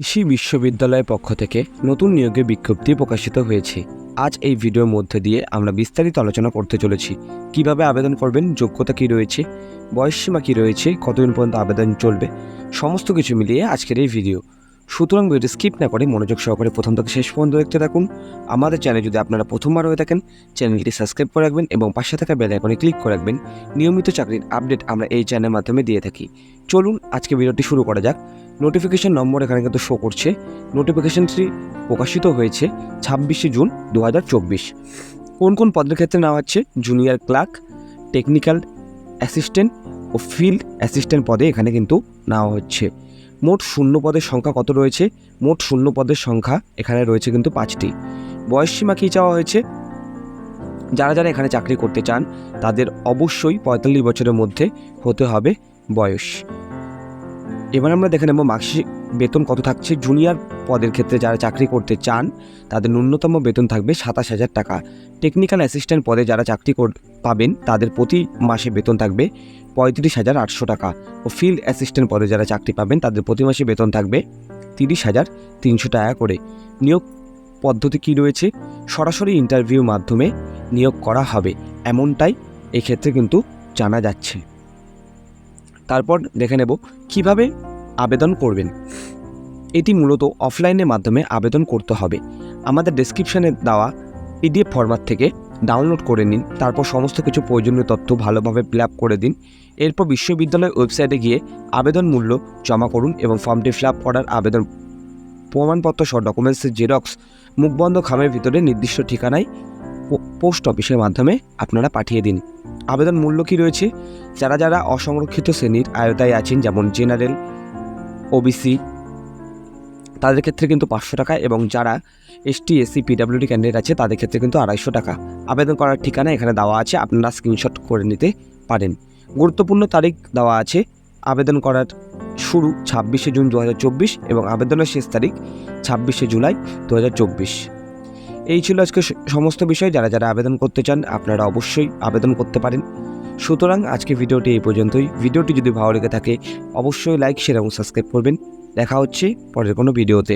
কৃষি বিশ্ববিদ্যালয়ের পক্ষ থেকে নতুন নিয়োগের বিজ্ঞপ্তি প্রকাশিত হয়েছে। আজ এই ভিডিওর মধ্যে দিয়ে আমরা বিস্তারিত আলোচনা করতে চলেছি। কীভাবে আবেদন করবেন, যোগ্যতা কী রয়েছে বয়সসীমা কী রয়েছে, কতদিন পর্যন্ত আবেদন চলবে, সমস্ত কিছু মিলিয়ে আজকের এই ভিডিও। সুতরাং ভিডিওটি স্কিপ না করে মনোযোগ সহকারে প্রথম থেকে শেষ পর্যন্ত দেখতে থাকুন। আমাদের চ্যানেল যদি আপনারা প্রথমবার হয়ে থাকেন, চ্যানেলটি সাবস্ক্রাইব করে রাখবেন এবং পাশে থাকা বেল আইকনে ক্লিক করে রাখবেন। নিয়মিত চাকরির আপডেট আমরা এই চ্যানেলের মাধ্যমে দিয়ে থাকি। চলুন, আজকে ভিডিওটি শুরু করা যাক। নোটিফিকেশন নম্বর এখানে কিন্তু শো করছে। নোটিফিকেশনটি প্রকাশিত হয়েছে ছাব্বিশে জুন দু হাজার চব্বিশ। কোন কোন পদের ক্ষেত্রে নেওয়া হচ্ছে? জুনিয়র ক্লার্ক টেকনিক্যাল অ্যাসিস্ট্যান্ট ও ফিল্ড অ্যাসিস্ট্যান্ট পদে এখানে কিন্তু নেওয়া হচ্ছে। মোট শূন্য পদের সংখ্যা কত রয়েছে? মোট শূন্য পদের সংখ্যা এখানে রয়েছে কিন্তু পাঁচটি। বয়সসীমা কী চাওয়া হয়েছে? যারা যারা এখানে চাকরি করতে চান, তাদের অবশ্যই পঁয়তাল্লিশ বছরের মধ্যে হতে হবে বয়স। এবার আমরা দেখে নেব মাসিক বেতন কত থাকছে। জুনিয়র পদের ক্ষেত্রে যারা চাকরি করতে চান, তাদের ন্যূনতম বেতন থাকবে সাতাশ হাজার টাকা। টেকনিক্যাল অ্যাসিস্ট্যান্ট পদে যারা চাকরি কর- পাবেন, তাদের প্রতি মাসে বেতন থাকবে পঁয়ত্রিশ হাজার আটশো টাকা। ও ফিল্ড অ্যাসিস্ট্যান্ট পদে যারা চাকরি পাবেন, তাদের প্রতি মাসে বেতন থাকবে তিরিশ হাজার তিনশো টাকা করে। নিয়োগ পদ্ধতি কী রয়েছে? সরাসরি ইন্টারভিউ মাধ্যমে নিয়োগ করা হবে। এমনটাই এক্ষেত্রে কিন্তু জানা যাচ্ছে। তারপর দেখে নেব কীভাবে আবেদন করবেন। এটি মূলত অফলাইনের মাধ্যমে আবেদন করতে হবে। আমাদের ডেসক্রিপশনে দেওয়া পিডিএফ ফরম্যাট থেকে ডাউনলোড করে নিন, তারপর সমস্ত কিছু প্রয়োজনীয় তথ্য ভালোভাবে ফিল করে দিন। এরপর বিশ্ববিদ্যালয়ের ওয়েবসাইটে গিয়ে আবেদন মূল্য জমা করুন এবং ফর্মটি ফিল করার আবেদন প্রমাণপত্র সহ ডকুমেন্টসের জেরক্স মুখবন্ধ খামের ভিতরে নির্দিষ্ট ঠিকানায় পোস্ট অফিসের মাধ্যমে আপনারা পাঠিয়ে দিন। আবেদন মূল্য কী রয়েছে? যারা যারা অসংরক্ষিত শ্রেণির আয়তায় আছেন, যেমন জেনারেল ওবিসি তাদের ক্ষেত্রে কিন্তু পাঁচশো টাকা এবং যারা এসটি এসসি পিডাব্লিউডি ক্যান্ডিডেট আছে, তাদের ক্ষেত্রে কিন্তু আড়াইশো টাকা। আবেদন করার ঠিকানা এখানে দেওয়া আছে, আপনারা স্ক্রিনশট করে নিতে পারেন। গুরুত্বপূর্ণ তারিখ দেওয়া আছে, আবেদন করার শুরু ছাব্বিশে জুন দু হাজার চব্বিশ এবং আবেদনের শেষ তারিখ ছাব্বিশে জুলাই দু হাজার চব্বিশ। এই ছিল আজকে সমস্ত বিষয়। যারা যারা আবেদন করতে চান, আপনারা অবশ্যই আবেদন করতে পারেন। সুতরাং আজকে ভিডিওটি এই পর্যন্তই। ভিডিওটি যদি ভালো লেগে থাকে, অবশ্যই লাইক শেয়ার এবং সাবস্ক্রাইব করবেন। দেখা হচ্ছে পরের কোনো ভিডিওতে।